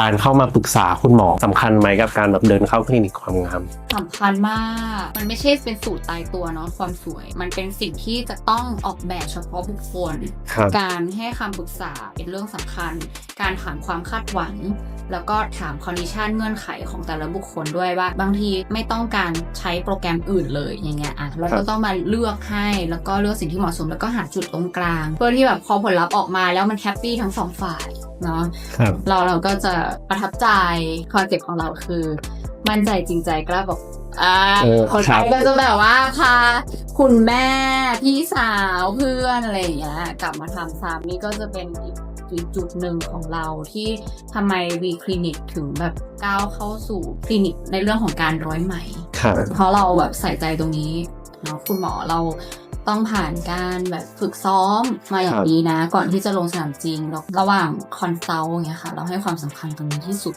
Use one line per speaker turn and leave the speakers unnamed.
การเข้ามาปรึกษาคุณหมอสำคัญไหมกับการแบบเดินเข้าคลินิกความงาม
สำคัญมาก มันไม่ใช่เป็นสูตรตายตัวเนาะความสวย มันเป็นสิ่งที่จะต้องออกแบบเฉพาะบุคคล
ครับ
การให้คำปรึกษาเป็นเรื่องสำคัญ การถามความคาดหวัง แล้วก็ถามคอนดิชันเงื่อนไขของแต่ละบุคคลด้วยว่า บางทีไม่ต้องการใช้โปรแกรมอื่นเลยอย่างเงี้ยอะเรา
ครั
ก็
บ
ต้องมาเลือกให้แล้วก็เลือกสิ่งที่เหมาะสมแล้วก็หาจุดตรงกลาง เพื่อที่แบบพอผลลัพธ์ออกมาแล้วมันแฮปปี้ทั้งสองฝ่าย เนาะ
ครับ
เราเราก็จะประทับใจคอนเซ็ปต์ของเราคือ มั่นใจจริงใจกล้าบอกอ่า
เออ
คน
ครั
ไท
บ
ยก็จะแบบว่าพาคุณแม่พี่สาวเพื่อนอะไรอย่างเงี้ยกลับมาทำซ้ำนี่ก็จะเป็นอีกอีกจุดหนึ่งของเราที่ทำไมวีคลินิกถึงแบบก้าวเข้าสู่คลินิกในเรื่องของการร้อยไหม
ครับ
เพราะเราแบบใส่ใจตรงนี้เนาะคุณหมอเรา ต้องผ่านการแบบฝึกซ้อมมาอย่า
ครั
ง
บ
ดีนะ ก่อนที่จะลงสนามจริงแล้วระหว่างคอนซัลท์อย่างเงี้ยค่ะ เราให้ความสำคัญตรงนี้ที่สุด